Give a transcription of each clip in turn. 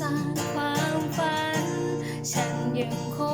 สร้างความฝัน ฉันยังคง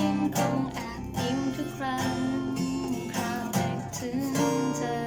ยังคงแอบยิ้มทุกครั้งคราวนึกถึงเธอ